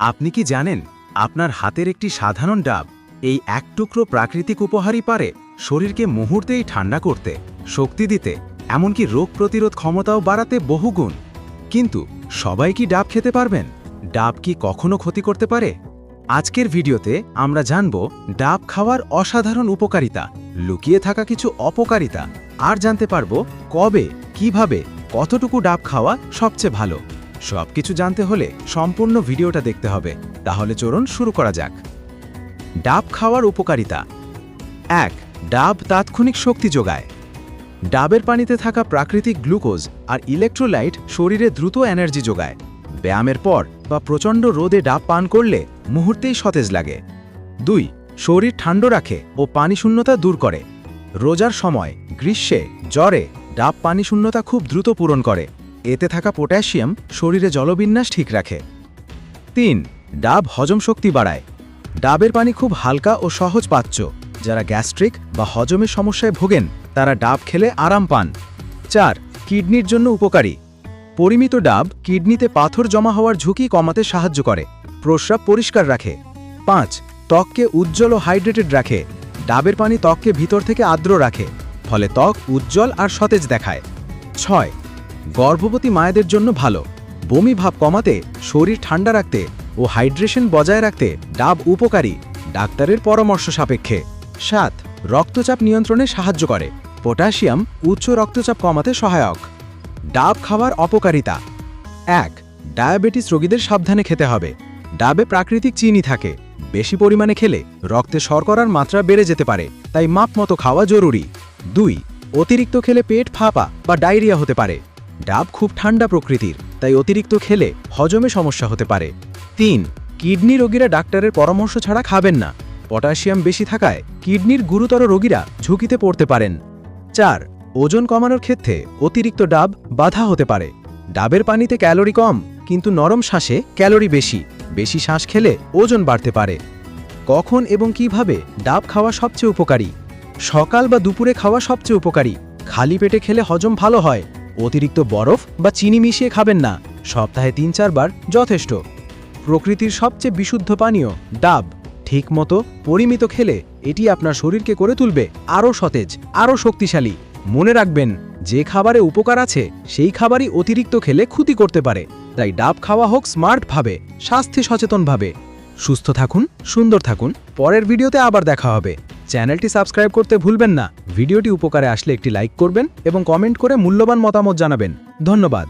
আপনি কি জানেন, আপনার হাতের একটি সাধারণ ডাব এই এক টুকরো প্রাকৃতিক উপহারই পারে শরীরকে মুহূর্তেই ঠান্ডা করতে, শক্তি দিতে, এমনকি রোগ প্রতিরোধ ক্ষমতাও বাড়াতে বহুগুণ। কিন্তু সবাই কি ডাব খেতে পারবেন? ডাব কি কখনো ক্ষতি করতে পারে? আজকের ভিডিওতে আমরা জানব ডাব খাওয়ার অসাধারণ উপকারিতা, লুকিয়ে থাকা কিছু অপকারিতা, আর জানতে পারব কবে, কীভাবে, কতটুকু ডাব খাওয়া সবচেয়ে ভালো। সবকিছু জানতে হলে সম্পূর্ণ ভিডিওটা দেখতে হবে। তাহলে চলুন শুরু করা যাক। ডাব খাওয়ার উপকারিতা। এক, ডাব তাৎক্ষণিক শক্তি যোগায়। ডাবের পানিতে থাকা প্রাকৃতিক গ্লুকোজ আর ইলেকট্রোলাইট শরীরে দ্রুত এনার্জি যোগায়। ব্যায়ামের পর বা প্রচণ্ড রোদে ডাব পান করলে মুহূর্তেই সতেজ লাগে। দুই, শরীর ঠান্ডা রাখে ও পানি শূন্যতা দূর করে। রোজার সময় গ্রীষ্মে জ্বরে ডাব পানি শূন্যতা খুব দ্রুত পূরণ করে। এতে থাকা পটাশিয়াম শরীরে জলবিন্যাস ঠিক রাখে। তিন, ডাব হজম শক্তি বাড়ায়। ডাবের পানি খুব হালকা ও সহজ পাচ্য। যারা গ্যাস্ট্রিক বা হজমের সমস্যায় ভোগেন, তারা ডাব খেলে আরাম পান। চার, কিডনির জন্য উপকারী। পরিমিত ডাব কিডনিতে পাথর জমা হওয়ার ঝুঁকি কমাতে সাহায্য করে, প্রস্রাব পরিষ্কার রাখে। পাঁচ, ত্বককে উজ্জ্বল ও হাইড্রেটেড রাখে। ডাবের পানি ত্বককে ভিতর থেকে আর্দ্র রাখে, ফলে ত্বক উজ্জ্বল আর সতেজ দেখায়। ছয় গর্ভবতী মায়েদের জন্য ভালো। বমি ভাব কমাতে, শরীর ঠান্ডা রাখতে ও হাইড্রেশন বজায় রাখতে ডাব উপকারী, ডাক্তারের পরামর্শ সাপেক্ষে। সাত, রক্তচাপ নিয়ন্ত্রণে সাহায্য করে। পটাশিয়াম উচ্চ রক্তচাপ কমাতে সহায়ক। ডাব খাওয়ার অপকারিতা। এক, ডায়াবেটিস রোগীদের সাবধানে খেতে হবে। ডাবে প্রাকৃতিক চিনি থাকে। বেশি পরিমাণে খেলে রক্তে শর্করার মাত্রা বেড়ে যেতে পারে, তাই মাপ মতো খাওয়া জরুরি। দুই, অতিরিক্ত খেলে পেট ফাঁপা বা ডায়রিয়া হতে পারে। ডাব খুব ঠান্ডা প্রকৃতির, তাই অতিরিক্ত খেলে হজমে সমস্যা হতে পারে। তিন, কিডনি রোগীরা ডাক্তারের পরামর্শ ছাড়া খাবেন না। পটাশিয়াম বেশি থাকায় কিডনির গুরুতর রোগীরা ঝুঁকিতে পড়তে পারেন। চার, ওজন কমানোর ক্ষেত্রে অতিরিক্ত ডাব বাধা হতে পারে। ডাবের পানিতে ক্যালোরি কম, কিন্তু নরম শ্বাসে ক্যালোরি বেশি। বেশি শ্বাস খেলে ওজন বাড়তে পারে। কখন এবং কীভাবে ডাব খাওয়া সবচেয়ে উপকারী? সকাল বা দুপুরে খাওয়া সবচেয়ে উপকারী। খালি পেটে খেলে হজম ভালো হয়। অতিরিক্ত বরফ বা চিনি মিশিয়ে খাবেন না। সপ্তাহে তিন চারবার যথেষ্ট। প্রকৃতির সবচেয়ে বিশুদ্ধ পানীয় ডাব। ঠিকমতো পরিমিত খেলে এটি আপনার শরীরকে করে তুলবে। আরও সতেজ, আরও শক্তিশালী। মনে রাখবেন, যে খাবারে উপকার আছে, সেই খাবারই অতিরিক্ত খেলে ক্ষতি করতে পারে। তাই ডাব খাওয়া হোক স্মার্টভাবে, স্বাস্থ্য সচেতনভাবে। সুস্থ থাকুন, সুন্দর থাকুন। পরের ভিডিওতে আবার দেখা হবে। চ্যানেলটি সাবস্ক্রাইব করতে ভুলবেন না। ভিডিওটি উপকারে আসলে একটি লাইক করবেন এবং কমেন্ট করে মূল্যবান মতামত জানাবেন। ধন্যবাদ।